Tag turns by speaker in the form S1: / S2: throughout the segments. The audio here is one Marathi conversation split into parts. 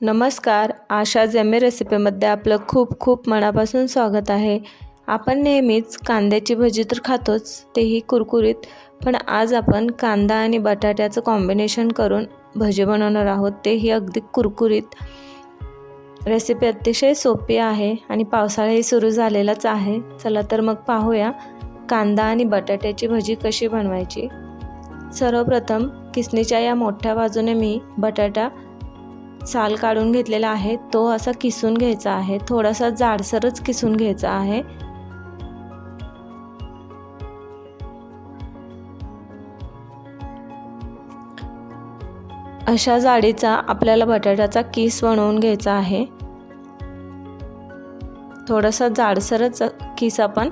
S1: नमस्कार आशा जमे रेसिपीमध्ये आपलं खूप खूप मनापासून स्वागत आहे. आपण नेहमीच कांद्याची भजी तर खातोच तेही कुरकुरीत पण आज आपण कांदा आणि बटाट्याचं कॉम्बिनेशन करून भजी बनवणार आहोत तेही अगदी कुरकुरीत. रेसिपी अतिशय सोपी आहे आणि पावसाळाही सुरू झालेलाच आहे. चला तर मग पाहूया कांदा आणि बटाट्याची भजी कशी बनवायची. सर्वप्रथम किसणीच्या या मोठ्या बाजूने मी बटाटा साल काढून घेतलेला आहे तो असा किसून घ्यायचा आहे थोडासा जाडसरच किसून घ्यायचा आहे. अशा जाडीचा आपल्याला बटाट्याचा किस बनवून घ्यायचा आहे. थोडासा जाडसरच किस आपण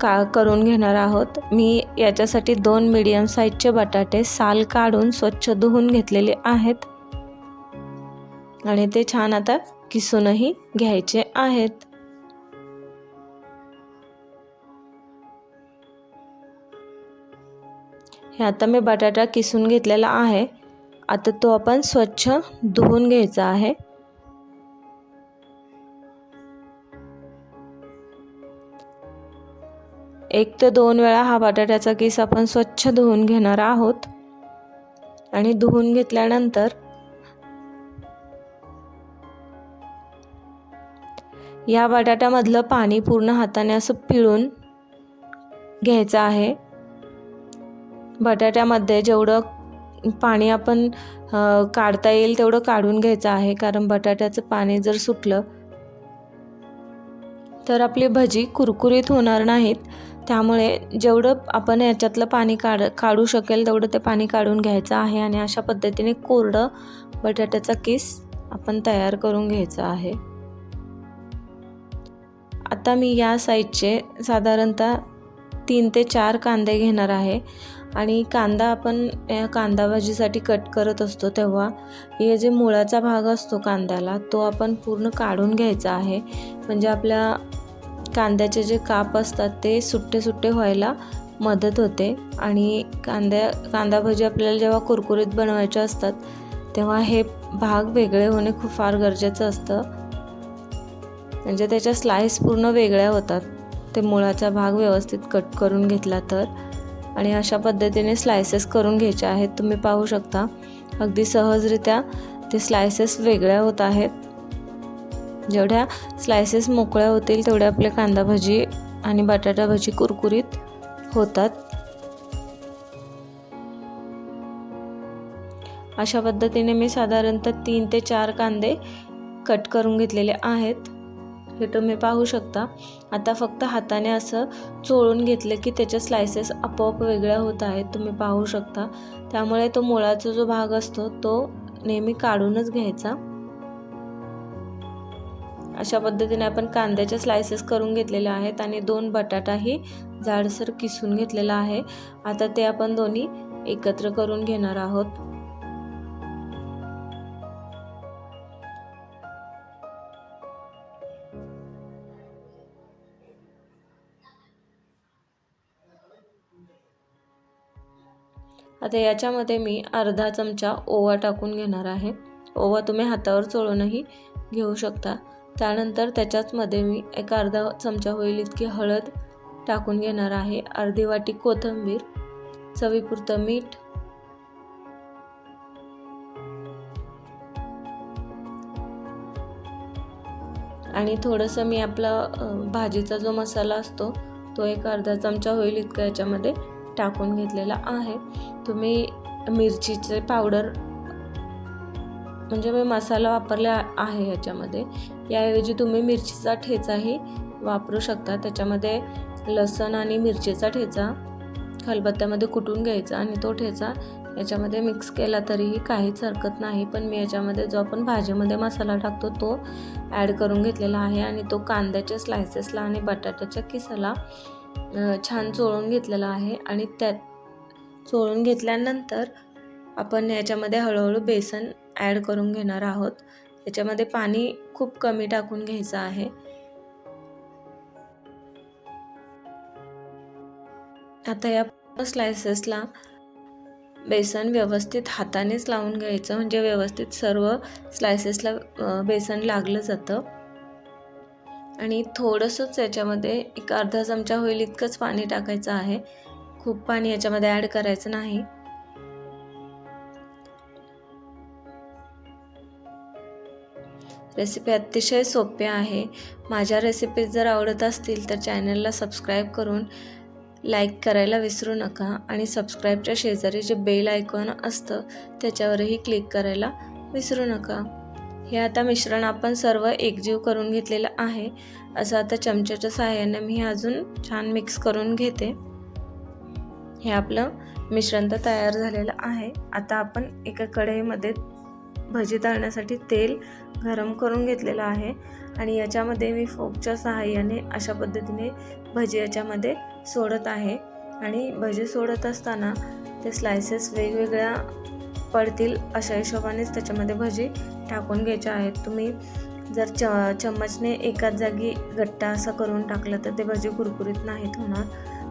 S1: का करून घेणार आहोत. मी याच्यासाठी दोन मीडियम साईजचे बटाटे साल काढून स्वच्छ धुवून घेतलेले आहेत. आणि ते छान आता किसूनही घ्यायचे आहेत. हे आता मी बटाटा किसून घेतलेला आहे. आता तो आपण स्वच्छ धुवून घ्यायचा आहे. एक ते दोन वेळा हा बटाट्याचा किस आपण स्वच्छ धुवून घेणार आहोत. आणि धुवून घेतल्यानंतर या बटाट्यामधलं पाणी पूर्ण हाताने असं पिळून घ्यायचं आहे. बटाट्यामध्ये जेवढं पाणी आपण काढता येईल तेवढं काढून घ्यायचं आहे. कारण बटाट्याचं पाणी जर सुटलं तर आपली भजी कुरकुरीत होणार नाहीत. त्यामुळे जेवढं आपण याच्यातलं पाणी काढ काढू शकेल तेवढं ते पाणी काढून घ्यायचं आहे आणि अशा पद्धतीने कोरडं बटाट्याचा किस आपण तयार करून घ्यायचा आहे. आता मी या साईजचे साधारणतः तीन ते चार कांदे घेणार आहे. आणि कांदा आपण या कांदा भाजीसाठी कट करत असतो तेव्हा हे जे मुळाचा भाग असतो कांद्याला तो आपण पूर्ण काढून घ्यायचा आहे. म्हणजे आपल्या कांद्याचे जे काप असतात ते सुट्टे सुट्टे व्हायला मदत होते. आणि कांद्या कांदा भाजी आपल्याला जेव्हा कुरकुरीत बनवायच्या असतात तेव्हा हे भाग वेगळे होणे खूप फार गरजेचं असतं. म्हणजे त्याच्या स्लाईस पूर्ण वेगळ्या होतात. ते मुळाचा भाग व्यवस्थित कट करून घेतला तर. आणि अशा पद्धतीने स्लायसेस करून घ्यायचे आहेत. तुम्ही पाहू शकता. अगदी सहजरित्या ते स्लायसेस वेगळ्या होत आहेत. जेवढ्या स्लायसेस मोकळ्या होतील तेवढ्या आपले कांदा भजी आणि बटाटा भजी कुरकुरीत होतात. अशा पद्धतीने मी साधारणतः तीन ते चार कांदे कट करून घेतलेले आहेत. हे तुम्ही पाहू शकता. आता फक्त हाताने असं चोळून घेतलं की त्याच्या स्लायसेस आपोआप वेगळ्या होत आहेत तुम्ही पाहू शकता. त्यामुळे तो मुळाचा जो भाग असतो तो नेहमी काढूनच घ्यायचा. अशा पद्धतीने आपण कांद्याच्या स्लायसेस करून घेतलेले आहेत आणि दोन बटाटाही जाडसर किसून घेतलेला आहे. आता ते आपण दोन्ही एकत्र करून घेणार आहोत. आता याच्यामध्ये मी अर्धा चमचा ओवा टाकून घेणार आहे. ओवा तुम्ही हातावर चोळूनही घेऊ शकता. त्यानंतर त्याच्याचमध्ये मी एक अर्धा चमचा होईल इतकी हळद टाकून घेणार आहे. अर्धी वाटी कोथिंबीर चवीपुरतं मीठ आणि थोडंसं मी आपला भाजीचा जो मसाला असतो तो एक अर्धा चमचा होईल इतका याच्यामध्ये. टाकून घेतलेला आहे. तुम्ही मिरचीचे पावडर म्हणजे मी मसाला वापरला आहे याच्यामध्ये याऐवजी तुम्ही मिरचीचा ठेचाही वापरू शकता. त्याच्यामध्ये लसण आणि मिरचीचा ठेचा खलबत्त्यामध्ये कुटून घ्यायचा आणि तो ठेचा याच्यामध्ये मिक्स केला तरीही काहीच हरकत नाही. पण मी याच्यामध्ये जो आपण भाजीमध्ये मसाला टाकतो तो ॲड करून घेतलेला आहे आणि तो कांद्याच्या स्लायसेसला आणि बटाट्याच्या किसाला छान चोळून घेतलेला आहे आणि त्यात चोळून घेतल्यानंतर आपण याच्यामध्ये हळूहळू बेसन ॲड करून घेणार आहोत. याच्यामध्ये पाणी खूप कमी टाकून घ्यायचं आहे. आता या स्लायसेसला बेसन व्यवस्थित हातानेच लावून घ्यायचं. म्हणजे व्यवस्थित सर्व स्लायसेसला बेसन लागलं जातं. आणि थोडंसंच याच्यामध्ये एक अर्धा चमचा होईल इतकंच पाणी टाकायचं आहे. खूप पाणी याच्यामध्ये ॲड करायचं नाही. रेसिपी अतिशय सोपी आहे. माझ्या रेसिपीज जर आवडत असतील तर चॅनलला सबस्क्राईब करून लाईक करायला विसरू नका आणि सबस्क्राईबच्या शेजारी जे बेल आयकॉन असतं त्याच्यावरही क्लिक करायला विसरू नका. हे आता मिश्रण आपण सर्व एकजीव करून घेतलेलं आहे. असं आता चमच्याच्या सहाय्याने मी अजून छान मिक्स करून घेते. हे आपलं मिश्रण तर तयार झालेलं आहे. आता आपण एका कढईमध्ये भजी तळण्यासाठी तेल गरम करून घेतलेलं आहे आणि याच्यामध्ये मी फोकच्या सहाय्याने अशा पद्धतीने भजी याच्यामध्ये सोडत आहे. आणि भजी सोडत असताना ते स्लायसेस वेगवेगळ्या पडतील अशा हिशोबानेच त्याच्यामध्ये भजी टाकून घ्यायच्या आहेत. तुम्ही जर च चम्मचने एकाच जागी गट्टा असं करून टाकलं तर ते भजी कुरकुरीत नाहीत होणार.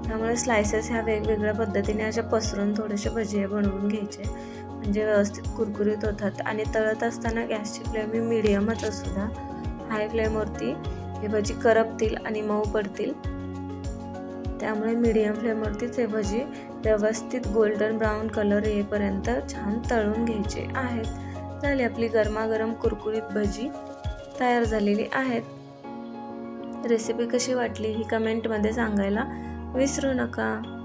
S1: त्यामुळे स्लायसेस ह्या वेगवेगळ्या पद्धतीने अशा पसरून थोडेसे भजी बनवून घ्यायचे. म्हणजे व्यवस्थित कुरकुरीत होतात. आणि तळत असताना गॅसची फ्लेम ही मिडियमच असू द्या. हाय फ्लेमवरती हे भजी करपतील आणि मऊ पडतील. त्यामुळे मीडियम फ्लेमवरतीच हे भजी व्यवस्थित गोल्डन ब्राऊन कलर येईपर्यंत छान तळून घ्यायचे आहेत. झाली आपली गरमागरम कुरकुरीत भजी. तयार झालेली आहेत. रेसिपी कशी वाटली ही कमेंटमध्ये सांगायला विसरू नका.